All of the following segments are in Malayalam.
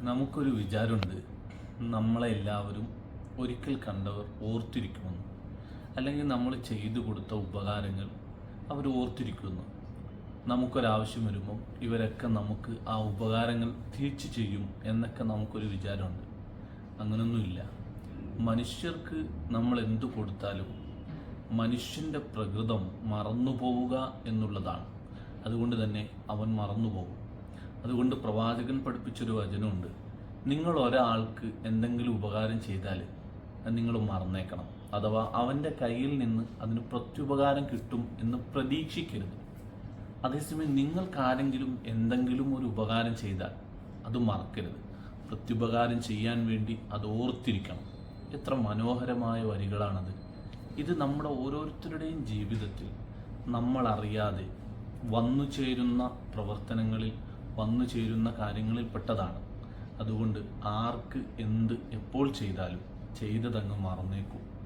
നമുക്കൊരു വിചാരമുണ്ട്. നമ്മളെ എല്ലാവരും ഒരിക്കൽ കണ്ടവർ ഓർത്തിരിക്കുമെന്ന്. അല്ലെങ്കിൽ നമ്മൾ ചെയ്തു കൊടുത്ത ഉപകാരങ്ങൾ അവർ ഓർത്തിരിക്കുന്നു. നമുക്കൊരാവശ്യം വരുമ്പോൾ ഇവരൊക്കെ നമുക്ക് ആ ഉപകാരങ്ങൾ തിരിച്ചു ചെയ്യും എന്നൊക്കെ നമുക്കൊരു വിചാരമുണ്ട്. അങ്ങനൊന്നുമില്ല. മനുഷ്യർക്ക് നമ്മൾ എന്തു കൊടുത്താലും മനുഷ്യന്റെ പ്രകൃതം മറന്നു പോവുക എന്നുള്ളതാണ്. അതുകൊണ്ട് തന്നെ അവൻ മറന്നു പോകും അതുകൊണ്ട് പ്രവാചകൻ പഠിപ്പിച്ചൊരു വചനമുണ്ട്. നിങ്ങൾ ഒരാൾക്ക് എന്തെങ്കിലും ഉപകാരം ചെയ്താൽ അത് നിങ്ങൾ മറന്നേക്കണം. അഥവാ അവന്റെ കയ്യിൽ നിന്ന് അതിന് പ്രത്യുപകാരം കിട്ടും എന്ന് പ്രതീക്ഷിക്കരുത്. അതേസമയം നിങ്ങൾക്കാരെങ്കിലും എന്തെങ്കിലും ഒരു ഉപകാരം ചെയ്താൽ അത് മറക്കരുത്. പ്രത്യുപകാരം ചെയ്യാൻ വേണ്ടി അത് ഓർത്തിരിക്കണം. എത്ര മനോഹരമായ വരികളാണത്. ഇത് നമ്മുടെ ഓരോരുത്തരുടെയും ജീവിതത്തിൽ നമ്മളറിയാതെ വന്നു ചേരുന്ന പ്രവർത്തനങ്ങളിൽ വന്നു ചേരുന്ന കാര്യങ്ങളിൽ പെട്ടതാണ്. അതുകൊണ്ട് ആർക്ക് എന്ത് എപ്പോൾ ചെയ്താലും ചെയ്തതങ്ങ് മറന്നേക്കും.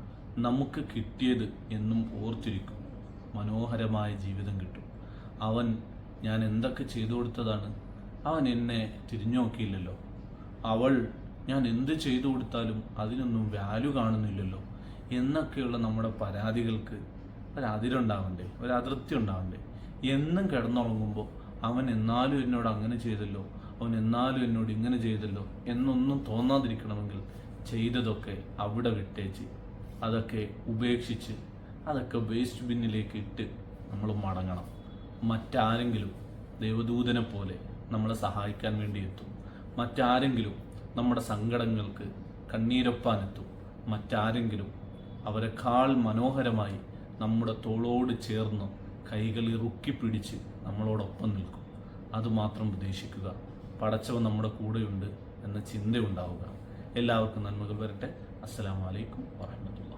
നമുക്ക് കിട്ടിയത് എന്നും ഓർത്തിരിക്കും. മനോഹരമായ ജീവിതം കിട്ടും. അവൻ ഞാൻ എന്തൊക്കെ ചെയ്തു കൊടുത്തതാണ്? അവൻ എന്നെ തിരിഞ്ഞു നോക്കിയില്ലല്ലോ. അവൾ ഞാൻ എന്ത് ചെയ്തു കൊടുത്താലും അതിനൊന്നും വാല്യൂ കാണുന്നില്ലല്ലോ. എന്നൊക്കെയുള്ള നമ്മുടെ പരാതികൾക്ക് ഒരതിരുണ്ടാവണ്ടേ? ഒരതിർത്തി ഉണ്ടാവണ്ടേ? എന്നും കിടന്നുറങ്ങുമ്പോൾ അവൻ എന്നാലും എന്നോട് അങ്ങനെ ചെയ്തല്ലോ. അവൻ എന്നാലും എന്നോട് ഇങ്ങനെ ചെയ്തല്ലോ എന്നൊന്നും തോന്നാതിരിക്കണമെങ്കിൽ ചെയ്തതൊക്കെ അവിടെ വിട്ടേച്ച് അതൊക്കെ ഉപേക്ഷിച്ച് അതൊക്കെ വേസ്റ്റ് ബിന്നിലേക്ക് ഇട്ട് നമ്മൾ മടങ്ങണം. മറ്റാരെങ്കിലും ദൈവദൂതനെ പോലെ നമ്മളെ സഹായിക്കാൻ വേണ്ടി എത്തും. മറ്റാരെങ്കിലും നമ്മുടെ സങ്കടങ്ങൾക്ക് കണ്ണീരൊപ്പാൻ കണ്ണീരൊപ്പാനെത്തും. മറ്റാരെങ്കിലും അവരെക്കാൾ മനോഹരമായി നമ്മുടെ തോളോട് ചേർന്ന് കൈകൾ ഇറുക്കി പിടിച്ച് നമ്മളോടൊപ്പം നിൽക്കും. അതുമാത്രം ഉദ്ദേശിക്കുക പടച്ചവൻ നമ്മുടെ കൂടെയുണ്ട് എന്ന ചിന്തയുണ്ടാവുക. എല്ലാവർക്കും നന്മകൾ വരട്ടെ. അസ്സലാമലൈക്കും അലൈക്കും വറഹമത്തുള്ള